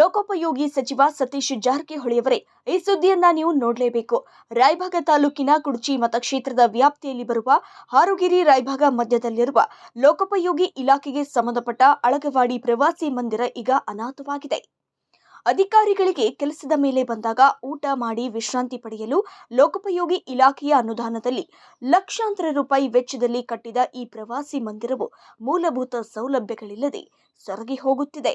ಲೋಕೋಪಯೋಗಿ ಸಚಿವ ಸತೀಶ್ ಜಾರಕಿಹೊಳಿಯವರೇ, ಈ ಸುದ್ದಿಯನ್ನ ನೀವು ನೋಡಲೇಬೇಕು. ರಾಯಭಾಗ ತಾಲೂಕಿನ ಕುಡ್ಚಿ ಮತಕ್ಷೇತ್ರದ ವ್ಯಾಪ್ತಿಯಲ್ಲಿ ಬರುವ ಹಾರುಗಿರಿ ರಾಯಭಾಗ ಮಧ್ಯದಲ್ಲಿರುವ ಲೋಕೋಪಯೋಗಿ ಇಲಾಖೆಗೆ ಸಂಬಂಧಪಟ್ಟ ಅಳಗವಾಡಿ ಪ್ರವಾಸಿ ಮಂದಿರ ಈಗ ಅನಾಥವಾಗಿದೆ ಅಧಿಕಾರಿಗಳಿಗೆ ಕೆಲಸದ ಮೇಲೆ ಬಂದಾಗ ಊಟ ಮಾಡಿ ವಿಶ್ರಾಂತಿ ಪಡೆಯಲು ಲೋಕೋಪಯೋಗಿ ಇಲಾಖೆಯ ಅನುದಾನದಲ್ಲಿ ಲಕ್ಷಾಂತರ ರೂಪಾಯಿ ವೆಚ್ಚದಲ್ಲಿ ಕಟ್ಟಿದ ಈ ಪ್ರವಾಸಿ ಮಂದಿರವು ಮೂಲಭೂತ ಸೌಲಭ್ಯಗಳಿಲ್ಲದೆ ಸೊರಗಿ ಹೋಗುತ್ತಿದೆ.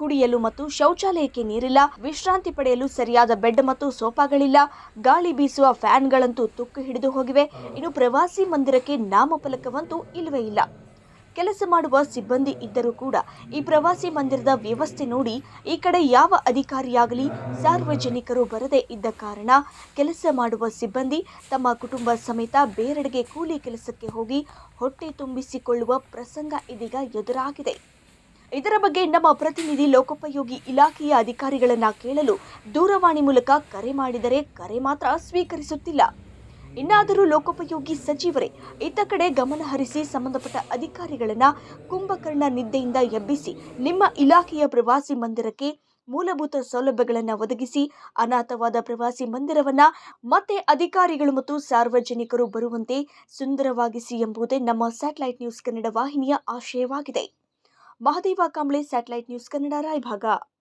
ಕುಡಿಯಲು ಮತ್ತು ಶೌಚಾಲಯಕ್ಕೆ ನೀರಿಲ್ಲ. ವಿಶ್ರಾಂತಿ ಪಡೆಯಲು ಸರಿಯಾದ ಬೆಡ್ ಮತ್ತು ಸೋಫಾಗಳಿಲ್ಲ. ಗಾಳಿ ಬೀಸುವ ಫ್ಯಾನ್ಗಳಂತೂ ತುಕ್ಕು ಹಿಡಿದು ಹೋಗಿವೆ. ಇನ್ನು ಪ್ರವಾಸಿ ಮಂದಿರಕ್ಕೆ ನಾಮಫಲಕವಂತೂ ಇಲ್ಲವೇ ಇಲ್ಲ. ಕೆಲಸ ಮಾಡುವ ಸಿಬ್ಬಂದಿ ಇದ್ದರೂ ಕೂಡ ಈ ಪ್ರವಾಸಿ ಮಂದಿರದ ವ್ಯವಸ್ಥೆ ನೋಡಿ ಈ ಕಡೆ ಯಾವ ಅಧಿಕಾರಿಯಾಗಲಿ ಸಾರ್ವಜನಿಕರು ಬರದೇ ಇದ್ದ ಕಾರಣ ಕೆಲಸ ಮಾಡುವ ಸಿಬ್ಬಂದಿ ತಮ್ಮ ಕುಟುಂಬ ಸಮೇತ ಬೇರೆಡೆಗೆ ಕೂಲಿ ಕೆಲಸಕ್ಕೆ ಹೋಗಿ ಹೊಟ್ಟೆ ತುಂಬಿಸಿಕೊಳ್ಳುವ ಪ್ರಸಂಗ ಇದೀಗ ಎದುರಾಗಿದೆ. ಇದರ ಬಗ್ಗೆ ನಮ್ಮ ಪ್ರತಿನಿಧಿ ಲೋಕೋಪಯೋಗಿ ಇಲಾಖೆಯ ಅಧಿಕಾರಿಗಳನ್ನು ಕೇಳಲು ದೂರವಾಣಿ ಮೂಲಕ ಕರೆ ಮಾಡಿದರೆ ಕರೆ ಮಾತ್ರ ಸ್ವೀಕರಿಸುತ್ತಿಲ್ಲ. ಇನ್ನಾದರೂ ಲೋಕೋಪಯೋಗಿ ಸಚಿವರೇ, ಇತ್ತ ಕಡೆ ಗಮನ ಹರಿಸಿ ಸಂಬಂಧಪಟ್ಟ ಅಧಿಕಾರಿಗಳನ್ನು ಕುಂಭಕರ್ಣ ನಿದ್ದೆಯಿಂದ ಎಬ್ಬಿಸಿ ನಿಮ್ಮ ಇಲಾಖೆಯ ಪ್ರವಾಸಿ ಮಂದಿರಕ್ಕೆ ಮೂಲಭೂತ ಸೌಲಭ್ಯಗಳನ್ನು ಒದಗಿಸಿ ಅನಾಥವಾದ ಪ್ರವಾಸಿ ಮಂದಿರವನ್ನ ಮತ್ತೆ ಅಧಿಕಾರಿಗಳು ಮತ್ತು ಸಾರ್ವಜನಿಕರು ಬರುವಂತೆ ಸುಂದರವಾಗಿಸಿ ಎಂಬುದೇ ನಮ್ಮ ಸ್ಯಾಟಲೈಟ್ ನ್ಯೂಸ್ ಕನ್ನಡ ವಾಹಿನಿಯ ಆಶಯವಾಗಿದೆ. Mahadeva Kamble satellite news Kannada Raybag